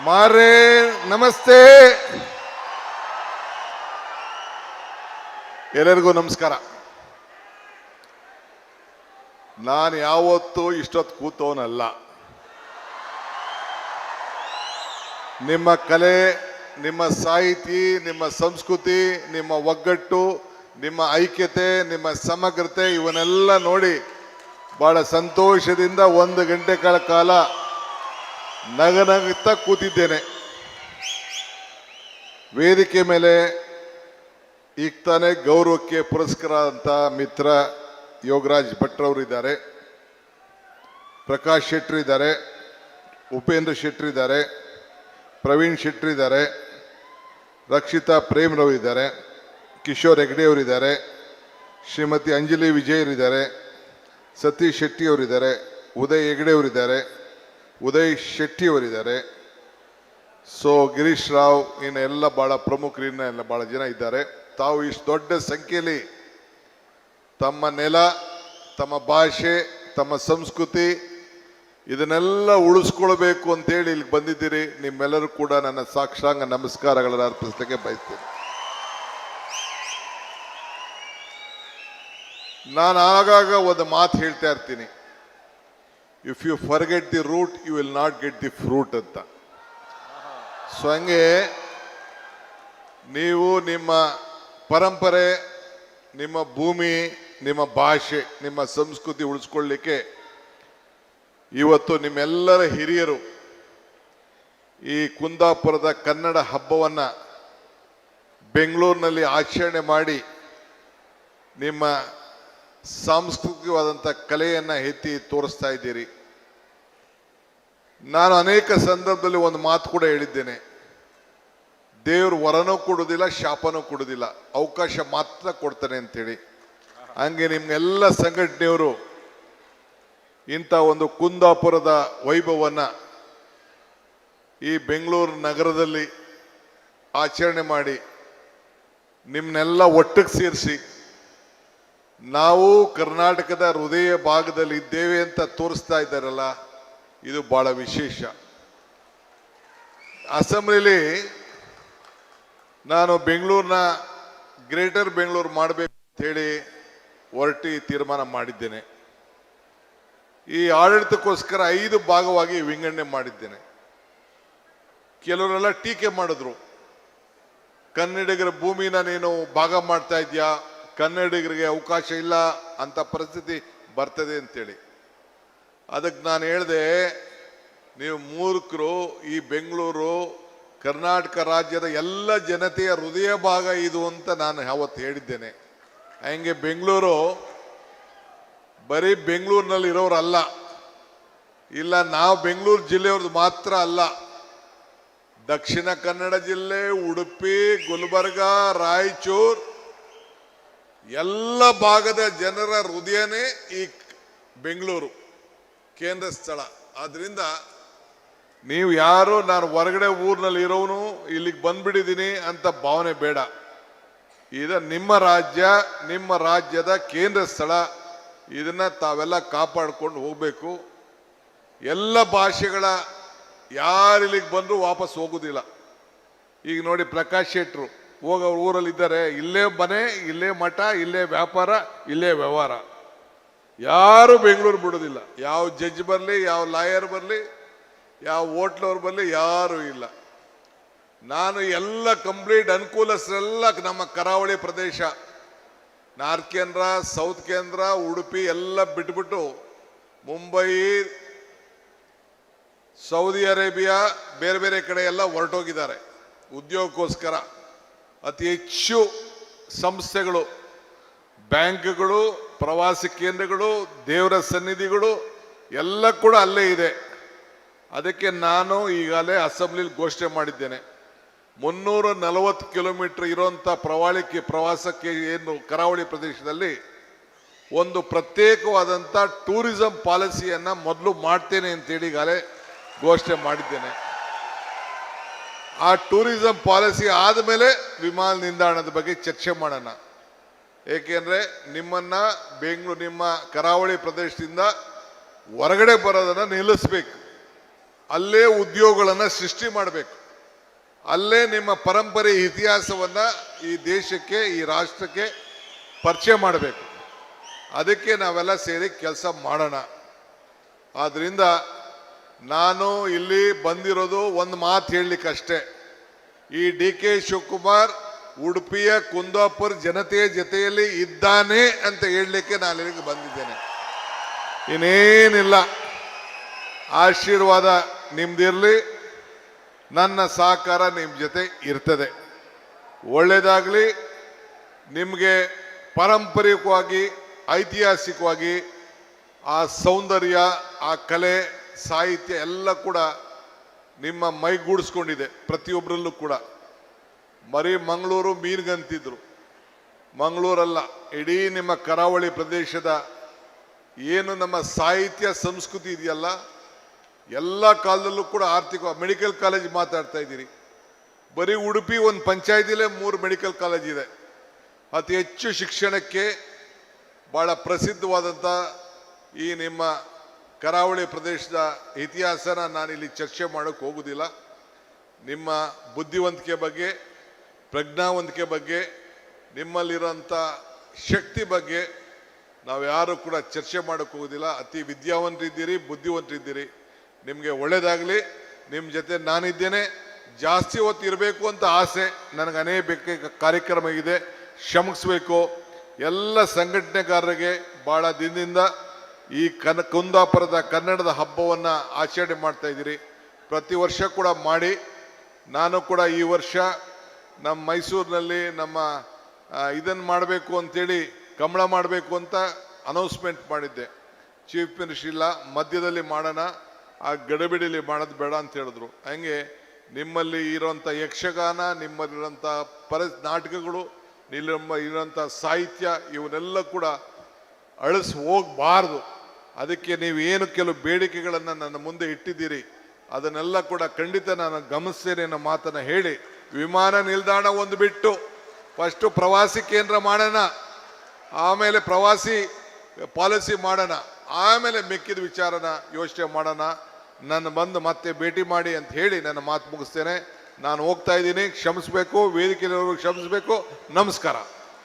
ಮಾರೇ, ನಮಸ್ತೆ. ಎಲ್ಲರಿಗೂ ನಮಸ್ಕಾರ. ನಾನು ಯಾವತ್ತೂ ಇಷ್ಟೊತ್ತು ಕೂತವನಲ್ಲ. ನಿಮ್ಮ ಕಲೆ, ನಿಮ್ಮ ಸಾಹಿತಿ, ನಿಮ್ಮ ಸಂಸ್ಕೃತಿ, ನಿಮ್ಮ ಒಗ್ಗಟ್ಟು ನಿಮ್ಮ ಐಕ್ಯತೆ, ನಿಮ್ಮ ಸಮಗ್ರತೆ, ಇವನ್ನೆಲ್ಲ ನೋಡಿ ಬಹಳ ಸಂತೋಷದಿಂದ ಒಂದು ಗಂಟೆಗಳ ಕಾಲ ನಗನಗುತ್ತಾ ಕೂತಿದ್ದೇನೆ. ವೇದಿಕೆ ಮೇಲೆ ಈಗ ತಾನೇ ಗೌರವಕ್ಕೆ ಪುರಸ್ಕಾರ ಅಂತ ಮಿತ್ರ ಯೋಗರಾಜ್ ಭಟ್ರವರು ಇದ್ದಾರೆ. ಪ್ರಕಾಶ್ ಶೆಟ್ರು ಇದ್ದಾರೆ. ಉಪೇಂದ್ರ ಶೆಟ್ರು ಇದ್ದಾರೆ. ಪ್ರವೀಣ್ ಶೆಟ್ರು ಇದ್ದಾರೆ. ರಕ್ಷಿತಾ ಪ್ರೇಮ್ರವರು ಇದ್ದಾರೆ. ಕಿಶೋರ್ ಹೆಗ್ಡೆ ಅವರಿದ್ದಾರೆ, ಶ್ರೀಮತಿ ಅಂಜಲಿ ವಿಜಯ್ ವಿಜಯರಿದ್ದಾರೆ ಸತೀಶ್ ಶೆಟ್ಟಿ ಅವರಿದ್ದಾರೆ, ಉದಯ್ ಹೆಗ್ಡೆ ಅವರಿದ್ದಾರೆ, ಉದಯ್ ಶೆಟ್ಟಿ ಅವರಿದ್ದಾರೆ. ಸೊ ಗಿರೀಶ್ ರಾವ್ ಇನ್ನು ಎಲ್ಲ ಬಹಳ ಪ್ರಮುಖರು ಇನ್ನ ಎಲ್ಲ ಬಹಳ ಜನ ಇದ್ದಾರೆ. ತಾವು ಇಷ್ಟು ದೊಡ್ಡ ಸಂಖ್ಯೆಯಲ್ಲಿ ತಮ್ಮ ನೆಲ, ತಮ್ಮ ಭಾಷೆ, ತಮ್ಮ ಸಂಸ್ಕೃತಿ ಇದನ್ನೆಲ್ಲ ಉಳಿಸ್ಕೊಳ್ಬೇಕು ಅಂತೇಳಿ ಇಲ್ಲಿ ಬಂದಿದ್ದೀರಿ. ನಿಮ್ಮೆಲ್ಲರೂ ಕೂಡ ನನ್ನ ಸಾಕ್ಷಾಂಗ ನಮಸ್ಕಾರಗಳನ್ನು ಅರ್ಪಿಸ್ಲಿಕ್ಕೆ ಬಯಸ್ತೇನೆ. ನಾನು ಆಗಾಗ ಒಂದು ಮಾತು ಹೇಳ್ತಾ ಇರ್ತೀನಿ. If you forget the root you will not get the fruit ಅಂತ. ಸೊ ಹಂಗೆ ನೀವು ನಿಮ್ಮ ಪರಂಪರೆ, ನಿಮ್ಮ ಭೂಮಿ, ನಿಮ್ಮ ಭಾಷೆ, ನಿಮ್ಮ ಸಂಸ್ಕೃತಿ ಉಳಿಸ್ಕೊಳ್ಳಿಕ್ಕೆ ಇವತ್ತು ನಿಮ್ಮೆಲ್ಲರ ಹಿರಿಯರು ಈ ಕುಂದಾಪುರದ ಕನ್ನಡ ಹಬ್ಬವನ್ನು ಬೆಂಗಳೂರಿನಲ್ಲಿ ಆಚರಣೆ ಮಾಡಿ ನಿಮ್ಮ ಸಾಂಸ್ಕೃತಿಕವಾದಂಥ ಕಲೆಯನ್ನು ಎತ್ತಿ ತೋರಿಸ್ತಾ ಇದ್ದೀರಿ. ನಾನು ಅನೇಕ ಸಂದರ್ಭದಲ್ಲಿ ಒಂದು ಮಾತು ಕೂಡ ಹೇಳಿದ್ದೇನೆ. ದೇವರು ವರನೂ ಕೊಡೋದಿಲ್ಲ, ಶಾಪನೂ ಕೊಡೋದಿಲ್ಲ. ಅವಕಾಶ ಮಾತ್ರ ಕೊಡ್ತಾನೆ ಅಂತೇಳಿ. ಹಂಗೆ ನಿಮ್ಗೆಲ್ಲ ಸಂಘಟನೆಯವರು ಇಂಥ ಒಂದು ಕುಂದಾಪುರದ ವೈಭವವನ್ನು ಈ ಬೆಂಗಳೂರು ನಗರದಲ್ಲಿ ಆಚರಣೆ ಮಾಡಿ ನಿಮ್ಮನ್ನೆಲ್ಲ ಒಟ್ಟಿಗೆ ಸೇರಿಸಿ ನಾವು ಕರ್ನಾಟಕದ ಹೃದಯ ಭಾಗದಲ್ಲಿ ಇದ್ದೇವೆ ಅಂತ ತೋರಿಸ್ತಾ ಇದ್ದಾರಲ್ಲ, ಇದು ಬಹಳ ವಿಶೇಷ. ಅಸೆಂಬ್ಲಿಲಿ ನಾನು ಬೆಂಗಳೂರಿನ ಗ್ರೇಟರ್ ಬೆಂಗಳೂರು ಮಾಡಬೇಕು ಹೇಳಿ ಹೊರಟಿ ತೀರ್ಮಾನ ಮಾಡಿದ್ದೇನೆ. ಈ ಆಡಳಿತಕ್ಕೋಸ್ಕರ ಐದು ಭಾಗವಾಗಿ ವಿಂಗಡಣೆ ಮಾಡಿದ್ದೇನೆ. ಕೆಲವರೆಲ್ಲ ಟೀಕೆ ಮಾಡಿದ್ರು. ಕನ್ನಡಿಗರ ಭೂಮಿನ ನೀನು ಭಾಗ ಮಾಡ್ತಾ ಇದೆಯಾ? ಕನ್ನಡಿಗರಿಗೆ ಅವಕಾಶ ಇಲ್ಲ ಅಂತ ಪರಿಸ್ಥಿತಿ ಬರ್ತದೆ ಅಂತೇಳಿ. ಅದಕ್ಕೆ ನಾನು ಹೇಳಿದೆ, ನೀವು ಮೂರ್ಖರು ಈ ಬೆಂಗಳೂರು, ಕರ್ನಾಟಕ ರಾಜ್ಯದ ಎಲ್ಲ ಜನತೆಯ ಹೃದಯ ಭಾಗ ಇದು ಅಂತ ನಾನು ಯಾವತ್ತು ಹೇಳಿದ್ದೇನೆ. ಹಂಗೆ ಬೆಂಗಳೂರು, ಬರೀ ಬೆಂಗಳೂರಿನಲ್ಲಿ ಇರೋರಲ್ಲ, ಇಲ್ಲ ನಾವು ಬೆಂಗಳೂರು ಜಿಲ್ಲೆಯವ್ರದ್ದು ಮಾತ್ರ ಅಲ್ಲ. ದಕ್ಷಿಣ ಕನ್ನಡ ಜಿಲ್ಲೆ, ಉಡುಪಿ, ಗುಲ್ಬರ್ಗ, ರಾಯಚೂರ್ ಎಲ್ಲ ಭಾಗದ ಜನರ ಹೃದಯನೇ ಈ ಬೆಂಗಳೂರು, ಕೇಂದ್ರ ಸ್ಥಳ. ಆದ್ರಿಂದ ನೀವು ಯಾರು, ನಾನು ಹೊರಗಡೆ ಊರಿನಲ್ಲಿ ಇರೋನು ಇಲ್ಲಿಗೆ ಬಂದ್ಬಿಟ್ಟಿದ್ದೀನಿ ಅಂತ ಭಾವನೆ ಬೇಡ. ಇದು ನಿಮ್ಮ ರಾಜ್ಯ, ನಿಮ್ಮ ರಾಜ್ಯದ ಕೇಂದ್ರ ಸ್ಥಳ. ಇದನ್ನ ತಾವೆಲ್ಲ ಕಾಪಾಡ್ಕೊಂಡು ಹೋಗ್ಬೇಕು. ಎಲ್ಲ ಭಾಷೆಗಳ ಯಾರು ಇಲ್ಲಿಗೆ ಬಂದರೂ ವಾಪಸ್ ಹೋಗೋದಿಲ್ಲ. ಈಗ ನೋಡಿ ಪ್ರಕಾಶ್ ಶೆಟ್ರು. ಹೋಗ ಊರಲ್ಲಿ ಊರಲ್ಲಿದ್ದಾರೆ. ಇಲ್ಲೇ ಮನೆ, ಇಲ್ಲೇ ಮಠ, ಇಲ್ಲೇ ವ್ಯಾಪಾರ, ಇಲ್ಲೇ ವ್ಯವಹಾರ. ಯಾರು ಬೆಂಗಳೂರು ಬಿಡೋದಿಲ್ಲ. ಯಾವ ಜಡ್ಜ್ ಬರಲಿ, ಯಾವ ಲಾಯರ್ ಬರಲಿ, ಯಾವ ಹೋಟ್ಲವ್ರು ಬರಲಿ, ಯಾರು ಇಲ್ಲ. ನಾನು ಎಲ್ಲ ಕಂಪ್ಲೀಟ್ ಅನುಕೂಲಸ್ಥರೆಲ್ಲ ನಮ್ಮ ಕರಾವಳಿ ಪ್ರದೇಶ, ನಾರ್ತ್ ಕೇಂದ್ರ, ಸೌತ್ ಕೇಂದ್ರ, ಉಡುಪಿ ಎಲ್ಲ ಬಿಟ್ಬಿಟ್ಟು ಮುಂಬೈ, ಸೌದಿ ಅರೇಬಿಯಾ, ಬೇರೆ ಬೇರೆ ಕಡೆ ಎಲ್ಲ ಹೊರಟೋಗಿದ್ದಾರೆ. ಉದ್ಯೋಗಕ್ಕೋಸ್ಕರ. ಅತಿ ಹೆಚ್ಚು ಸಂಸ್ಥೆಗಳು, ಬ್ಯಾಂಕ್ಗಳು, ಪ್ರವಾಸಿ ಕೇಂದ್ರಗಳು, ದೇವರ ಸನ್ನಿಧಿಗಳು, ಎಲ್ಲ ಕೂಡ ಅಲ್ಲೇ ಇದೆ. ಅದಕ್ಕೆ ನಾನು ಈಗಾಗಲೇ ಅಸೆಂಬ್ಲಿಲಿ ಘೋಷಣೆ ಮಾಡಿದ್ದೇನೆ. ಮುನ್ನೂರ ನಲವತ್ತು ಕಿಲೋಮೀಟರ್ ಇರುವಂಥ ಪ್ರವಾಳಿಕೆ, ಪ್ರವಾಸಕ್ಕೆ ಏನು ಕರಾವಳಿ ಪ್ರದೇಶದಲ್ಲಿ ಒಂದು ಪ್ರತ್ಯೇಕವಾದಂಥ ಟೂರಿಸಂ ಪಾಲಿಸಿಯನ್ನು ಮೊದಲು ಮಾಡ್ತೇನೆ ಅಂತೇಳಿ ಈಗಾಗಲೇ ಘೋಷಣೆ ಮಾಡಿದ್ದೇನೆ. ಆ ಟೂರಿಸಂ ಪಾಲಿಸಿ ಆದಮೇಲೆ ವಿಮಾನ ನಿಲ್ದಾಣದ ಬಗ್ಗೆ ಚರ್ಚೆ ಮಾಡೋಣ. ಏಕೆಂದರೆ ನಿಮ್ಮನ್ನು ಬೆಂಗಳೂರು, ನಿಮ್ಮ ಕರಾವಳಿ ಪ್ರದೇಶದಿಂದ ಹೊರಗಡೆ ಬರೋದನ್ನು ನಿಲ್ಲಿಸ್ಬೇಕು. ಅಲ್ಲೇ ಉದ್ಯೋಗಗಳನ್ನು ಸೃಷ್ಟಿ ಮಾಡಬೇಕು. ಅಲ್ಲೇ ನಿಮ್ಮ ಪರಂಪರೆ, ಇತಿಹಾಸವನ್ನು ಈ ದೇಶಕ್ಕೆ, ಈ ರಾಷ್ಟ್ರಕ್ಕೆ ಪರಿಚಯ ಮಾಡಬೇಕು. ಅದಕ್ಕೆ ನಾವೆಲ್ಲ ಸೇರಿ ಕೆಲಸ ಮಾಡೋಣ. ಆದ್ರಿಂದ ನಾನು ಇಲ್ಲಿ ಬಂದಿರೋದು ಒಂದು ಮಾತು ಹೇಳಲಿಕ್ಕಷ್ಟೇ. ಈ ಡಿ ಕೆ ಶಿವಕುಮಾರ್ ಉಡುಪಿಯ ಕುಂದಾಪುರ ಜನತೆಯ ಜೊತೆಯಲ್ಲಿ ಇದ್ದಾನೆ ಅಂತ ಹೇಳಲಿಕ್ಕೆ ನಾನು ಇಲ್ಲಿಗೆ ಬಂದಿದ್ದೇನೆ. ಇನ್ನೇನಿಲ್ಲ. ಆಶೀರ್ವಾದ ನಿಮ್ದಿರಲಿ. ನನ್ನ ಸಹಕಾರ ನಿಮ್ಮ ಜೊತೆ ಇರ್ತದೆ. ಒಳ್ಳೆಯದಾಗಲಿ ನಿಮಗೆ ಪಾರಂಪರಿಕವಾಗಿ, ಐತಿಹಾಸಿಕವಾಗಿ ಆ ಸೌಂದರ್ಯ, ಆ ಕಲೆ ಸಾಹಿತ್ಯ ಎಲ್ಲ ಕೂಡ ನಿಮ್ಮ ಮೈಗೂಡಿಸ್ಕೊಂಡಿದೆ ಪ್ರತಿಯೊಬ್ಬರಲ್ಲೂ ಕೂಡ. ಬರೀ ಮಂಗಳೂರು ಮೀನ್ಗಂತಿದ್ರು. ಮಂಗಳೂರಲ್ಲ, ಇಡೀ ನಿಮ್ಮ ಕರಾವಳಿ ಪ್ರದೇಶದ ಏನು ನಮ್ಮ ಸಾಹಿತ್ಯ ಸಂಸ್ಕೃತಿ ಇದೆಯಲ್ಲ, ಎಲ್ಲ ಕಾಲದಲ್ಲೂ ಕೂಡ ಆರ್ಥಿಕ, ಮೆಡಿಕಲ್ ಕಾಲೇಜ್ ಮಾತಾಡ್ತಾ ಇದ್ದೀರಿ. ಬರೀ ಉಡುಪಿ ಒಂದು ಪಂಚಾಯತಿಲೇ ಮೂರು ಮೆಡಿಕಲ್ ಕಾಲೇಜ್ ಇದೆ. ಅತಿ ಹೆಚ್ಚು ಶಿಕ್ಷಣಕ್ಕೆ ಭಾಳ ಪ್ರಸಿದ್ಧವಾದಂಥ ಈ ನಿಮ್ಮ ಕರಾವಳಿ ಪ್ರದೇಶದ ಇತಿಹಾಸನ ನಾನಿಲ್ಲಿ ಚರ್ಚೆ ಮಾಡೋಕ್ಕೆ ಹೋಗುವುದಿಲ್ಲ ನಿಮ್ಮ ಬುದ್ಧಿವಂತಿಕೆ ಬಗ್ಗೆ, ಪ್ರಜ್ಞಾವಂತಿಕೆ ಬಗ್ಗೆ ನಿಮ್ಮಲ್ಲಿರೋಂಥ ಶಕ್ತಿ ಬಗ್ಗೆ ನಾವು ಯಾರು ಕೂಡ ಚರ್ಚೆ ಮಾಡೋಕ್ಕೆ ಹೋಗೋದಿಲ್ಲ. ಅತಿ ವಿದ್ಯಾವಂತರಿದ್ದೀರಿ, ಬುದ್ಧಿವಂತರಿದ್ದೀರಿ. ನಿಮಗೆ ಒಳ್ಳೇದಾಗಲಿ ನಿಮ್ಮ ಜೊತೆ ನಾನಿದ್ದೇನೆ. ಜಾಸ್ತಿ ಹೊತ್ತು ಇರಬೇಕು ಅಂತ ಆಸೆ, ನನಗೆ ಅನೇಕ ಕಾರ್ಯಕ್ರಮ ಇದೆ. ಶ್ರಮಿಸಬೇಕು. ಎಲ್ಲ ಸಂಘಟನೆಗಾರರಿಗೆ ಭಾಳ ದಿನದಿಂದ ಈ ಕನ, ಕುಂದಾಪುರದ ಕನ್ನಡದ ಹಬ್ಬವನ್ನು ಆಚರಣೆ ಮಾಡ್ತಾ ಇದ್ದೀರಿ. ಪ್ರತಿ ವರ್ಷ ಕೂಡ ಮಾಡಿ, ನಾನು ಕೂಡ ಈ ವರ್ಷ ನಮ್ಮ ಮೈಸೂರಿನಲ್ಲಿ ನಮ್ಮ ಇದನ್ನು ಮಾಡಬೇಕು ಅಂತೇಳಿ ಕಮಳ ಮಾಡಬೇಕು ಅಂತ ಅನೌನ್ಸ್ಮೆಂಟ್ ಮಾಡಿದ್ದೆ. ಚೀಫ್ ಮಿನಿಸ್ಟರ್ ಇಲ್ಲ, ಮಧ್ಯದಲ್ಲಿ ಮಾಡೋಣ, ಆ ಗಡಬಿಡಿಲಿ ಮಾಡೋದು ಬೇಡ ಅಂತ ಹೇಳಿದ್ರು. ಹಂಗೆ ನಿಮ್ಮಲ್ಲಿ ಇರೋಂಥ ಯಕ್ಷಗಾನ, ನಿಮ್ಮಲ್ಲಿರೋಂಥ ಪರ, ನಾಟಕಗಳು ನಿಮ್ಮ ಇರೋಂಥ ಸಾಹಿತ್ಯ, ಇವನ್ನೆಲ್ಲ ಕೂಡ ಅಳಿಸಿ ಹೋಗಬಾರ್ದು. ಅದಕ್ಕೆ ನೀವು ಏನು ಕೆಲವು ಬೇಡಿಕೆಗಳನ್ನು ನನ್ನ ಮುಂದೆ ಇಟ್ಟಿದ್ದೀರಿ, ಅದನ್ನೆಲ್ಲ ಕೂಡ ಖಂಡಿತ ನಾನು ಗಮನಿಸ್ತೇನೆ ಅನ್ನೋ ಮಾತನ್ನು ಹೇಳಿ, ವಿಮಾನ ನಿಲ್ದಾಣ ಒಂದು ಬಿಟ್ಟು ಫಸ್ಟು ಪ್ರವಾಸಿ ಕೇಂದ್ರ ಮಾಡೋಣ, ಆಮೇಲೆ ಪ್ರವಾಸಿ ಪಾಲಿಸಿ ಮಾಡೋಣ, ಆಮೇಲೆ ಮೆಕ್ಕಿದ ವಿಚಾರನ ಯೋಚನೆ ಮಾಡೋಣ, ನನ್ನ ಬಂದು ಮತ್ತೆ ಭೇಟಿ ಮಾಡಿ ಅಂತ ಹೇಳಿ ನನ್ನ ಮಾತು ಮುಗಿಸ್ತೇನೆ. ನಾನು ಹೋಗ್ತಾ ಇದ್ದೀನಿ, ಕ್ಷಮಿಸ್ಬೇಕು, ವೇದಿಕೆಯಲ್ಲಿ ಕ್ಷಮಿಸ್ಬೇಕು, ನಮಸ್ಕಾರ.